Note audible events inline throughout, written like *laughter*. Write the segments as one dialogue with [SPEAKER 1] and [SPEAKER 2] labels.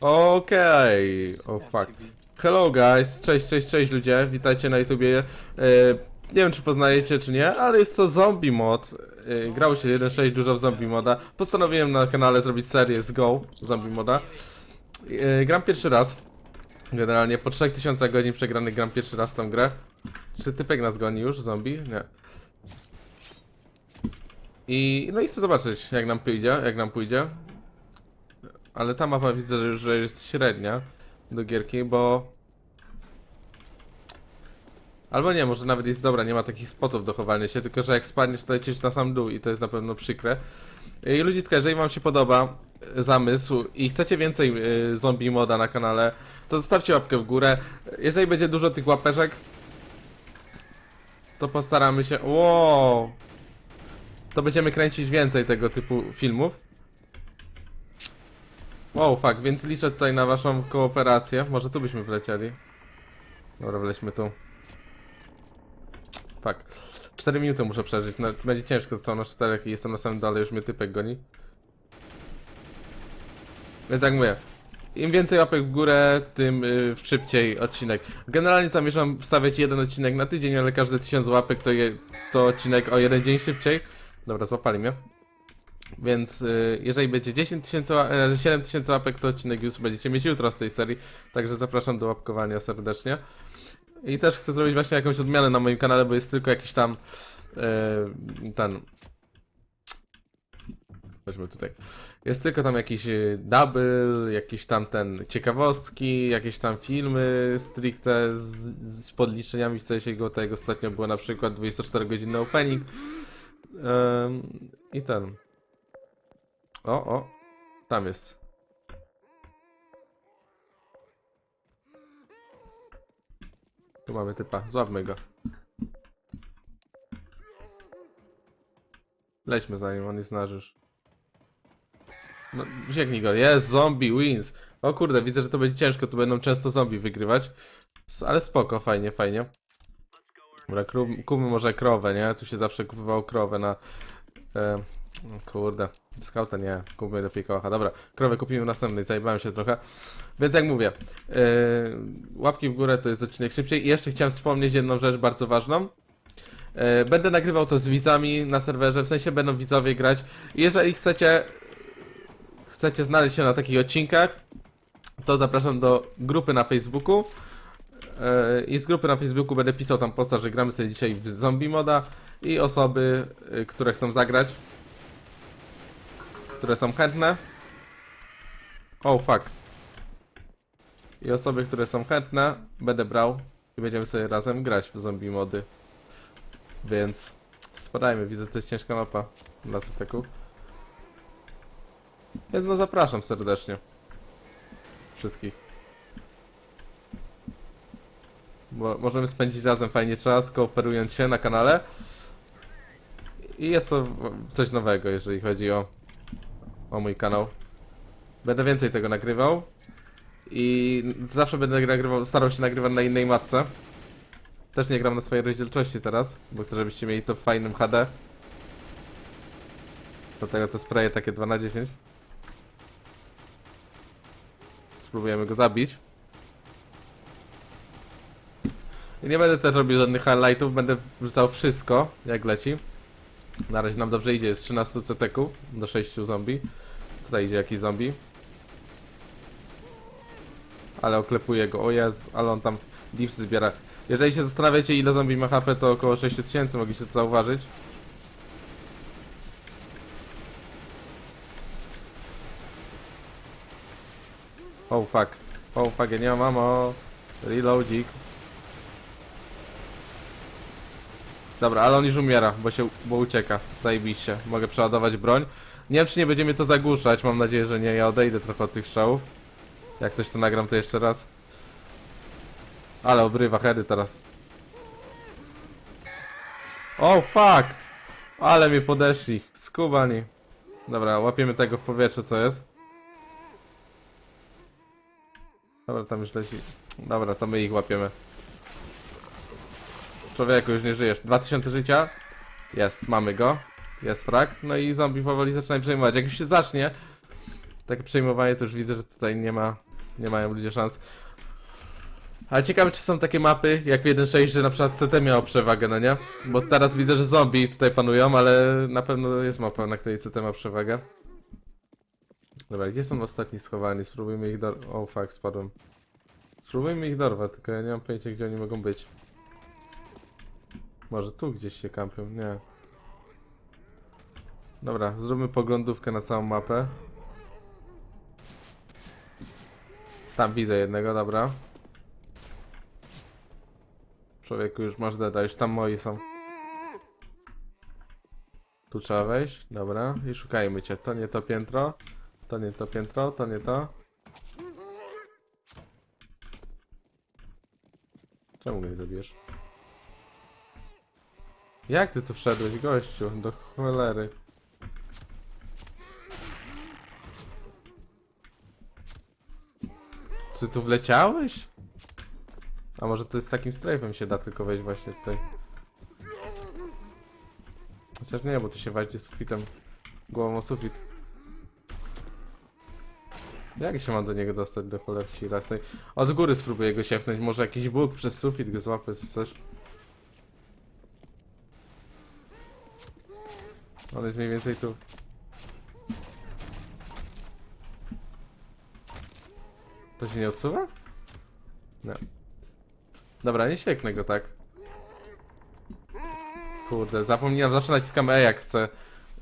[SPEAKER 1] Okej, oh fuck. Hello guys, cześć, cześć, cześć ludzie, witajcie na YouTubie. E, nie wiem czy poznajecie czy nie, ale jest to zombie mod. E, grało się 1.6 dużo w zombie moda. Postanowiłem na kanale zrobić serię z Go zombie moda. E, gram pierwszy raz. Generalnie po 3000 godzin przegranych gram pierwszy raz tą grę. Czy typek nas goni już, zombie? Nie. I no i chcę zobaczyć jak nam pójdzie, jak nam pójdzie. Ale ta mapa widzę, że już jest średnia do gierki, bo... Albo nie, może nawet jest dobra, nie ma takich spotów do chowania się, tylko że jak spadniesz to lecisz na sam dół i to jest na pewno przykre. I ludziska, jeżeli wam się podoba e, zamysł i chcecie więcej y, zombie moda na kanale, to zostawcie łapkę w górę. Jeżeli będzie dużo tych łapeczek, to postaramy się... Wow! To będziemy kręcić więcej tego typu filmów. Wow, fuck, więc liczę tutaj na waszą kooperację. Może tu byśmy wlecieli. Dobra, wlećmy tu. Fuck. 4 minuty muszę przeżyć. No, będzie ciężko, zostało na 4 i jestem na samym dole, już mnie typek goni. Więc jak mówię, im więcej łapek w górę, tym y, szybciej odcinek. Generalnie zamierzam wstawiać jeden odcinek na tydzień, ale każde 1000 łapek to, je, to odcinek o jeden dzień szybciej. Dobra, złapali mnie. Więc y, jeżeli będzie 10 tysięcy, ła- e, 7 tysięcy łapek, to odcinek już będziecie mieć jutro z tej serii. Także zapraszam do łapkowania serdecznie. I też chcę zrobić właśnie jakąś odmianę na moim kanale, bo jest tylko jakiś tam e, ten. Weźmy tutaj. Jest tylko tam jakiś e, double, jakiś tam ten ciekawostki, jakieś tam filmy stricte z, z podliczeniami w sensie go tego ostatnio było na przykład 24 godziny opening. Em, I ten. O, o. Tam jest. Tu mamy typa. Złapmy go. Lećmy za nim, on jest nażysz. No, biegnij go. Jest, zombie wins. O kurde, widzę, że to będzie ciężko, tu będą często zombie wygrywać. Ale spoko, fajnie, fajnie. Dobra, kupmy może krowę, nie? Tu się zawsze kupowało krowę na... E, o kurde, skauta nie, kupmy lepiej kocha. Dobra, krowę kupimy w następnej, zajebałem się trochę. Więc jak mówię, e, łapki w górę to jest odcinek szybciej. I jeszcze chciałem wspomnieć jedną rzecz bardzo ważną. E, Będę nagrywał to z widzami na serwerze, w sensie będą widzowie grać. Jeżeli chcecie chcecie znaleźć się na takich odcinkach, to zapraszam do grupy na Facebooku. E, I z grupy na Facebooku będę pisał tam posta, że gramy sobie dzisiaj w zombie moda i osoby, e, które chcą zagrać, które są chętne. Oh fuck. I osoby, które są chętne, będę brał i będziemy sobie razem grać w zombie mody. Więc spadajmy, widzę, że to jest ciężka mapa dla CTK. Więc no zapraszam serdecznie. Wszystkich. Bo możemy spędzić razem fajnie czas, kooperując się na kanale. I jest to coś nowego, jeżeli chodzi o, o mój kanał. Będę więcej tego nagrywał. I zawsze będę nagrywał, starał się nagrywać na innej mapce. Też nie gram na swojej rozdzielczości teraz, bo chcę, żebyście mieli to w fajnym HD. Dlatego to spraye takie 2 na 10 Spróbujemy go zabić. I nie będę też robił żadnych highlightów, będę wrzucał wszystko, jak leci. Na razie nam dobrze idzie, jest 13 CTK do 6 zombie. Tutaj idzie jakiś zombie. Ale oklepuję go, o jest, ale on tam divs zbiera. Jeżeli się zastanawiacie ile zombie ma HP, to około 6000, mogliście to zauważyć. Oh fuck. Oh fuck, ja nie mam ammo. Reloadzik. Dobra, ale on już umiera, bo się, bo ucieka. Zajebiście. Mogę przeładować broń. Nie wiem, czy nie będzie mnie to zagłuszać. Mam nadzieję, że nie. Ja odejdę trochę od tych strzałów. Jak coś to nagram, to jeszcze raz. Ale obrywa heady teraz. Oh fuck! Ale mnie podeszli. Skubani. Dobra, łapiemy tego w powietrze, co jest. Dobra, tam już leci. Dobra, to my ich łapiemy. Człowieku, już nie żyjesz. 2000 życia? Jest, mamy go. Jest frag. No i zombie powoli zaczynają przejmować. Jak już się zacznie takie przejmowanie, to już widzę, że tutaj nie ma, nie mają ludzie szans. Ale ciekawe, czy są takie mapy, jak w 1.6, że na przykład CT miało przewagę, no nie? Bo teraz widzę, że zombie tutaj panują, ale na pewno jest mapa, na której CT ma przewagę. Dobra, gdzie są ostatni schowani? Spróbujmy ich dor... O, fuck, spadłem. Spróbujmy ich dorwać, tylko ja nie mam pojęcia, gdzie oni mogą być. Może tu gdzieś się kampią? Nie. Dobra, zróbmy poglądówkę na całą mapę. Tam widzę jednego, dobra. Człowieku, już masz deda, już tam moi są. Tu trzeba wejść, dobra. I szukajmy cię. To nie to piętro. To nie to piętro, to nie to. Czemu mnie zabierz? Jak ty tu wszedłeś, gościu? Do cholery. Czy tu wleciałeś? A może to jest takim strajfem się da tylko wejść właśnie tutaj. Chociaż nie, bo tu się walczy sufitem. Głową o sufit. Jak się mam do niego dostać do cholerci lasnej? Od góry spróbuję go sięgnąć. Może jakiś bóg przez sufit go czy coś. On jest mniej więcej tu. To się nie odsuwa? No. Dobra, nie sięgnę go tak. Kurde, zapomniałem, zawsze naciskam E jak chcę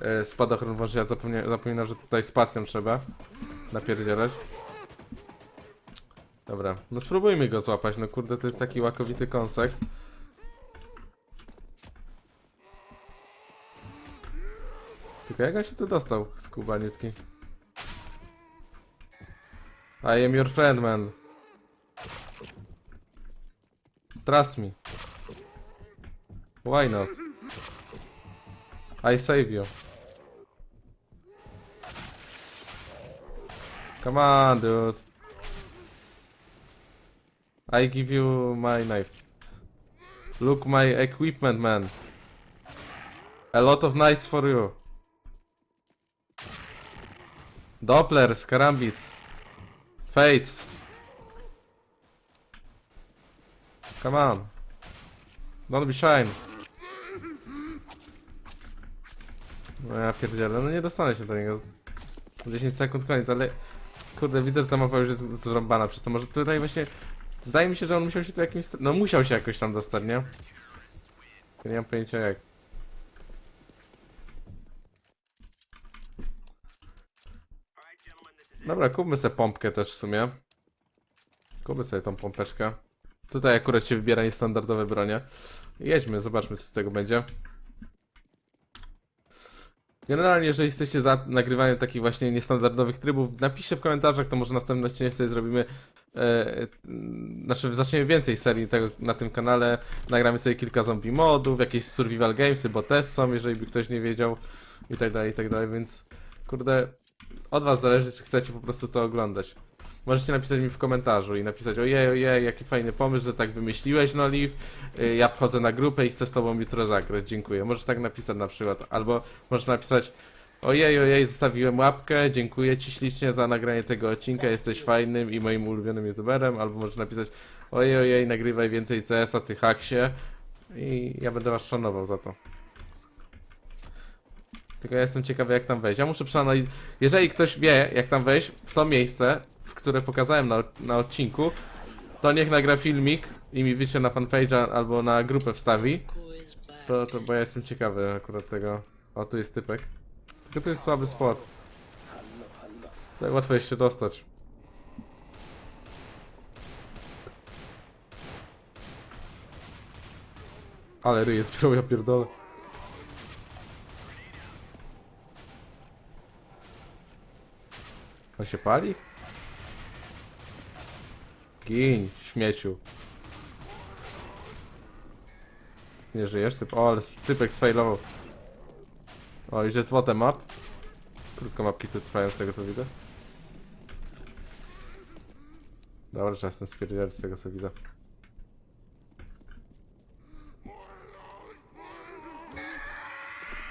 [SPEAKER 1] e, spadochron ja zapomnia, zapominam, że tutaj spacją trzeba napierdzielać. Dobra, no spróbujmy go złapać, no kurde, to jest taki łakowity kąsek. Tylko jak on się tu dostał, skubaniutki? I am your friend, man. Trust me. Why not? I save you. Come on, dude. I give you my knife. Look my equipment, man. A lot of knives for you. Dopplers, karambits. Fates. Come on. Don't be shy. No ja pierdzielę, no nie dostanę się do niego. 10 sekund koniec, ale... Kurde, widzę, że ta mapa już jest zrąbana przez to. Może tutaj właśnie... Zdaje mi się, że on musiał się tu jakimś... No musiał się jakoś tam dostać, nie? Nie mam pojęcia jak. Dobra, kupmy sobie pompkę też w sumie. Kupmy sobie tą pompeczkę. Tutaj akurat się wybiera niestandardowe bronie. Jedźmy, zobaczmy co z tego będzie. Generalnie, jeżeli jesteście za nagrywaniem takich właśnie niestandardowych trybów, napiszcie w komentarzach, to może następny odcinek sobie zrobimy. E, znaczy, zaczniemy więcej serii tego na tym kanale. Nagramy sobie kilka zombie modów, jakieś survival gamesy, bo też są, jeżeli by ktoś nie wiedział, i tak dalej, i tak dalej, więc kurde, od was zależy, czy chcecie po prostu to oglądać. Możecie napisać mi w komentarzu i napisać ojej, ojej, jaki fajny pomysł, że tak wymyśliłeś, no Liv. Y, Ja wchodzę na grupę i chcę z tobą jutro zagrać, dziękuję. Możesz tak napisać na przykład. Albo możesz napisać ojej, ojej, zostawiłem łapkę, dziękuję ci ślicznie za nagranie tego odcinka, jesteś fajnym i moim ulubionym youtuberem. Albo możesz napisać ojej, ojej, nagrywaj więcej CS-a, ty haksie. I ja będę was szanował za to. Tylko ja jestem ciekawy jak tam wejść. Ja muszę przeanalizować. Jeżeli ktoś wie jak tam wejść w to miejsce, które pokazałem na, na odcinku, to niech nagra filmik i mi wycie na fanpage'a albo na grupę wstawi. To, to bo ja jestem ciekawy akurat tego. O, tu jest typek. Tylko tu jest słaby spot. Tak łatwo jest się dostać. Ale ryj jest ja pierdolę. On się pali? Gin, śmieciu. Nie żyjesz, typ. O, ale typek sfailował. O, idzie złote map. Krótko mapki tu trwają z tego co widzę. Dobra, trzeba jestem spierdzielać z tego co widzę.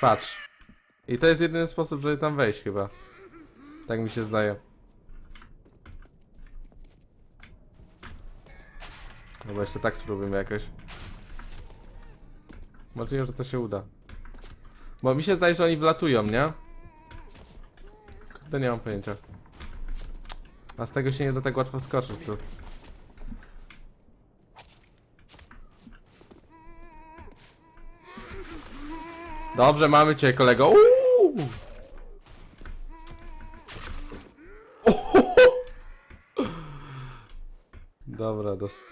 [SPEAKER 1] Patrz. I to jest jedyny sposób, żeby tam wejść chyba. Tak mi się zdaje. Chyba jeszcze tak spróbujmy jakoś. Możliwe, że to się uda. Bo mi się zdaje, że oni wlatują, nie? Kurde, nie mam pojęcia. A z tego się nie da tak łatwo skoczyć, tu. Dobrze, mamy cię, kolego. Uuu!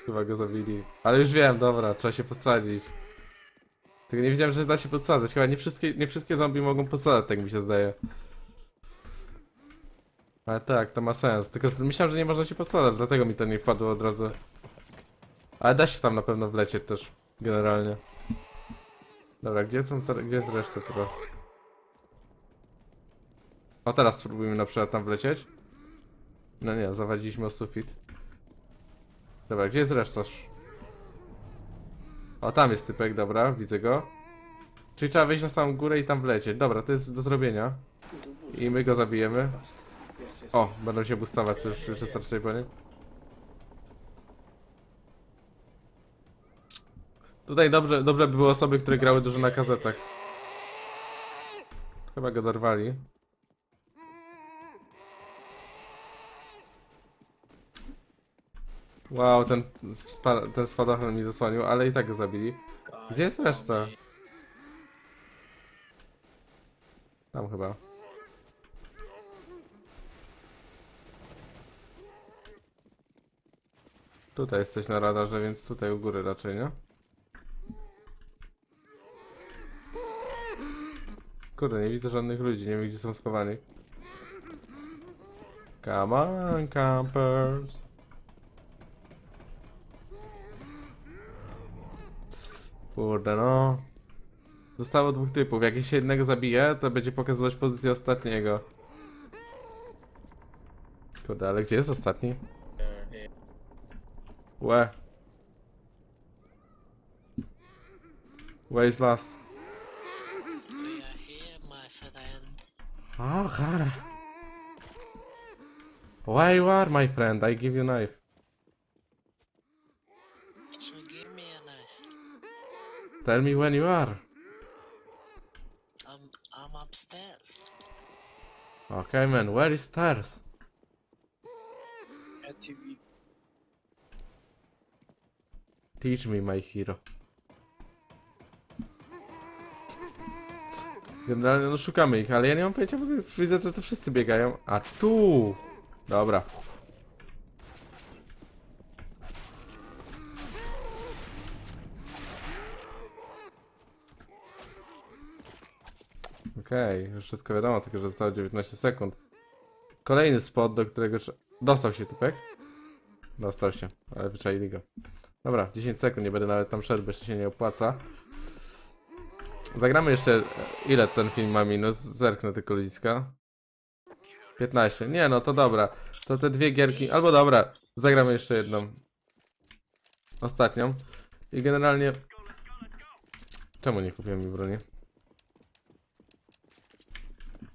[SPEAKER 1] Chyba go zabili. Ale już wiem, dobra, trzeba się posadzić. Tylko nie wiedziałem, że da się podsadzać. Chyba nie wszystkie, nie wszystkie zombie mogą podsadzać, tak mi się zdaje. Ale tak, to ma sens. Tylko myślałem, że nie można się podsadzać, dlatego mi to nie wpadło od razu. Ale da się tam na pewno wlecieć też, generalnie. Dobra, gdzie są te, gdzie jest reszta teraz? O, teraz spróbujmy na przykład tam wlecieć. No nie, zawadziliśmy o sufit. Dobra, gdzie jest reszta? O, tam jest typek, dobra, widzę go. Czyli trzeba wejść na samą górę i tam wlecieć. Dobra, to jest do zrobienia. I my go zabijemy. O, będą się boostować, to już, już jest po nim. Tutaj dobrze, dobrze by były osoby, które grały dużo na kazetach. Chyba go dorwali. Wow, ten, spa, ten spadochron mi zasłonił, ale i tak go zabili. Gdzie jest reszta? Tam chyba. Tutaj jest coś na radarze, więc tutaj u góry raczej, nie? Kurde, nie widzę żadnych ludzi, nie wiem gdzie są schowani. Come on, campers. Kurde no. Zostało dwóch typów. Jak się jednego zabije, to będzie pokazywać pozycję ostatniego. Kurde, ale gdzie jest ostatni? Łe. Where is last?
[SPEAKER 2] We are.
[SPEAKER 1] Oh, God. Where you are, my friend? I give you knife.
[SPEAKER 2] So give me a knife.
[SPEAKER 1] Tell me when you are.
[SPEAKER 2] I'm I'm upstairs.
[SPEAKER 1] Okay, man. Where is stairs? Teach me, my hero. Generalnie no szukamy ich, ale ja nie mam pojęcia ogóle. Widzę, że tu wszyscy biegają. A tu! Dobra. Okej, już wszystko wiadomo, tylko że zostało 19 sekund. Kolejny spot, do którego trzeba... Dostał się typek? Dostał się, ale wyczaili go. Dobra, 10 sekund, nie będę nawet tam szedł, bo się nie opłaca. Zagramy jeszcze... Ile ten film ma minus? Zerknę tylko ludziska. 15. Nie no, to dobra. To te dwie gierki... Albo dobra, zagramy jeszcze jedną. Ostatnią. I generalnie... Czemu nie kupiłem mi broni?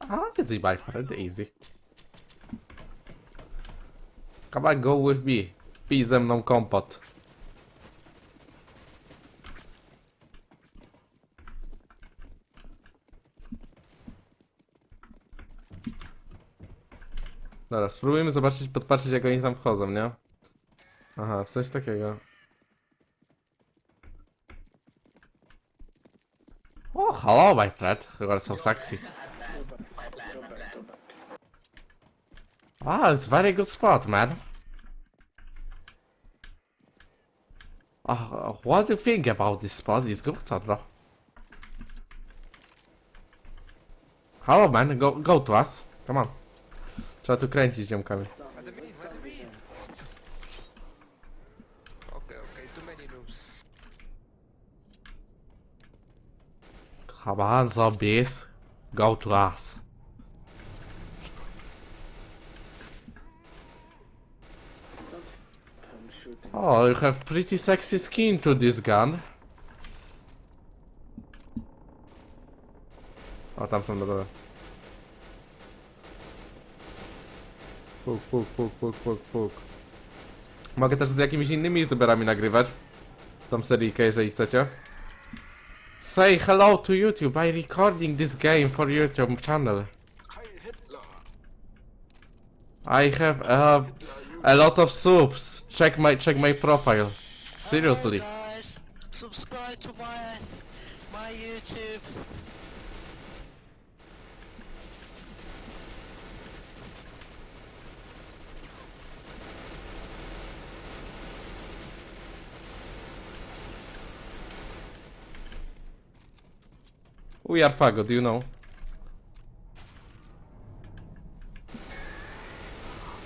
[SPEAKER 1] A, easy by friend, easy. Come on, go with me. Pij ze mną kompot. Dobra, spróbujmy zobaczyć, podpatrzeć jak oni tam wchodzą, nie? Aha, coś takiego. Oh, hello my friend. You are so sexy. Ah, it's very good spot, man. Uh, what do you think about this spot? Is good or no? Hello, man. Go, go to us. Come on. Trzeba tu kręcić ziomkami.
[SPEAKER 3] Admin, admin. Okay, okay, too many noobs.
[SPEAKER 1] Come on, zombies. Go to us. Oh, you have pretty sexy skin to this gun. O, tam są dole. Puk, puk, puk, puk, puk, puk. Mogę też z jakimiś innymi youtuberami nagrywać. Tą seryjkę, jeżeli chcecie. Say hello to YouTube. I recording this game for YouTube channel. I have uh, a lot of subs. Check my check my profile. Seriously.
[SPEAKER 2] Hi guys, subscribe to my my YouTube.
[SPEAKER 1] We are Fago, do you know?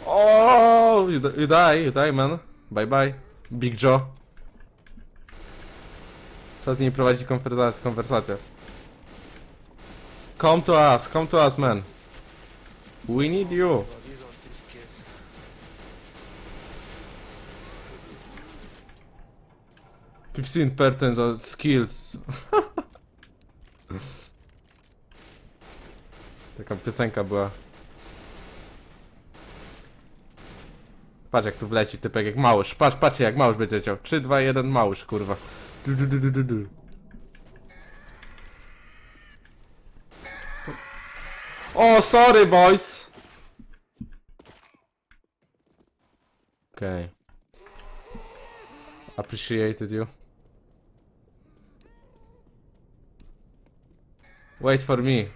[SPEAKER 1] Oh, you, you die, you die, man. Bye bye. Big Joe. Trzeba z nim prowadzić konwersację. konwersację. Come to us, come to us, man. We need you. Fifteen percent of skills. *laughs* Taka piosenka była. Patrz jak tu wleci typek jak małysz. Patrz, patrzcie jak małysz będzie leciał. 3, 2, 1 małysz, kurwa. Du, du, du, du, du. O, sorry boys! Okay. Appreciated you. Wait for me.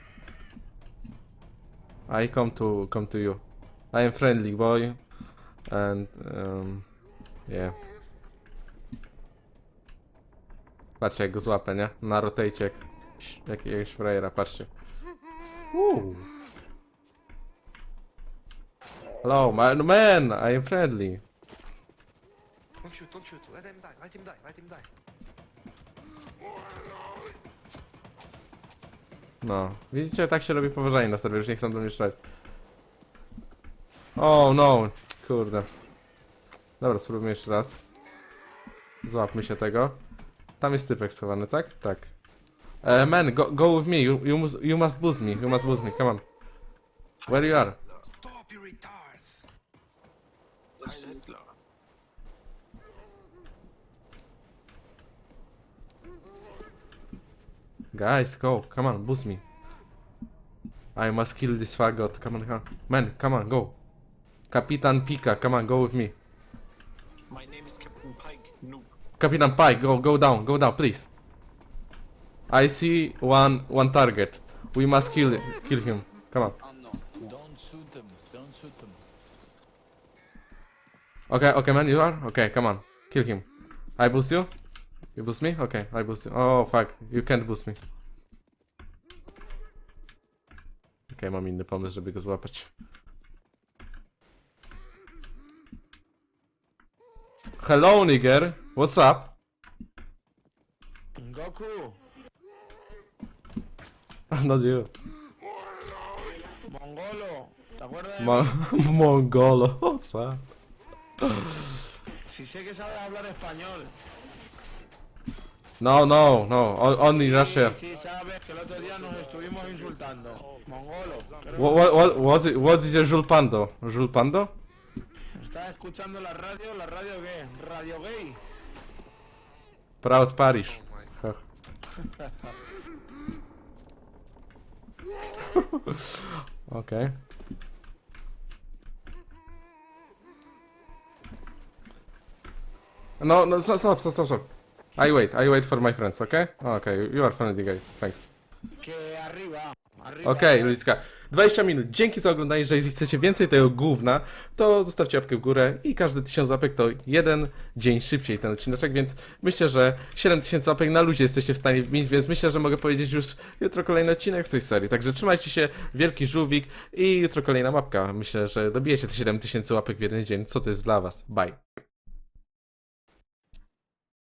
[SPEAKER 1] I come to come to you. I am friendly boy, and um, yeah. Patrzcie jak go złapę, nie? Na rotate jak jakiegoś frajera, patrzcie. Woo. Hello, man, man, I am friendly.
[SPEAKER 3] Don't shoot, don't shoot. Let him die, let him die, let him die.
[SPEAKER 1] No, widzicie, tak się robi poważanie na serwerze, już nie chcą do mnie strzelać. Oh no, kurde. Dobra, spróbujmy jeszcze raz. Złapmy się tego. Tam jest typek schowany, tak? Tak. Uh, man, go, go with me, you, you, must, you must boost me, you must boost me, come on. Where you are?
[SPEAKER 3] Stop, you retard!
[SPEAKER 1] Guys, go, come on, boost me. I must kill this fagot, come on, come on. Man, come on, go. Kapitan Pika, come on, go with me.
[SPEAKER 4] My name is Captain Pike. No.
[SPEAKER 1] Kapitan Pike, go, go down, go down, please. I see one, one target. We must kill, kill him. Come on.
[SPEAKER 5] Don't shoot them. Don't shoot them.
[SPEAKER 1] Okay, okay, man, you are? Okay, come on. Kill him. I boost you? You boost me? Okay, I boost you. Oh, fuck. You can't boost me. Okay, mam inny pomysł, żeby go złapać. Hello, nigger. What's up?
[SPEAKER 6] Goku, *laughs*
[SPEAKER 1] No, you.
[SPEAKER 6] Mongolo, ¿te acuerdas de
[SPEAKER 1] Mo *laughs* Mongolo. What's up?
[SPEAKER 6] Si sé que sabes hablar español.
[SPEAKER 1] No, no, no. o- Only Russia.
[SPEAKER 6] Sí, sabes que el otro día nos estuvimos insultando. Mongolo, creo
[SPEAKER 1] What, what, what, what's it, what is your Jules Pando?
[SPEAKER 6] ¿Estás escuchando la radio? ¿La radio qué? ¿Radio gay?
[SPEAKER 1] Proud Parish. *laughs* okay. No, no, stop, stop, stop, stop. I wait, I wait for my friends, okay? Okay, you- are friendly guy, thanks.
[SPEAKER 6] Que arriba,
[SPEAKER 1] Okej, ludzka. 20 minut. Dzięki za oglądanie. Jeżeli chcecie więcej tego gówna, to zostawcie łapkę w górę i każdy 1000 łapek to jeden dzień szybciej ten odcineczek, więc myślę, że 7000 łapek na ludzie jesteście w stanie mieć, więc myślę, że mogę powiedzieć już jutro kolejny odcinek z tej serii. Także trzymajcie się, wielki żółwik i jutro kolejna mapka. Myślę, że dobijecie te 7000 łapek w jeden dzień. Co to jest dla was? Bye.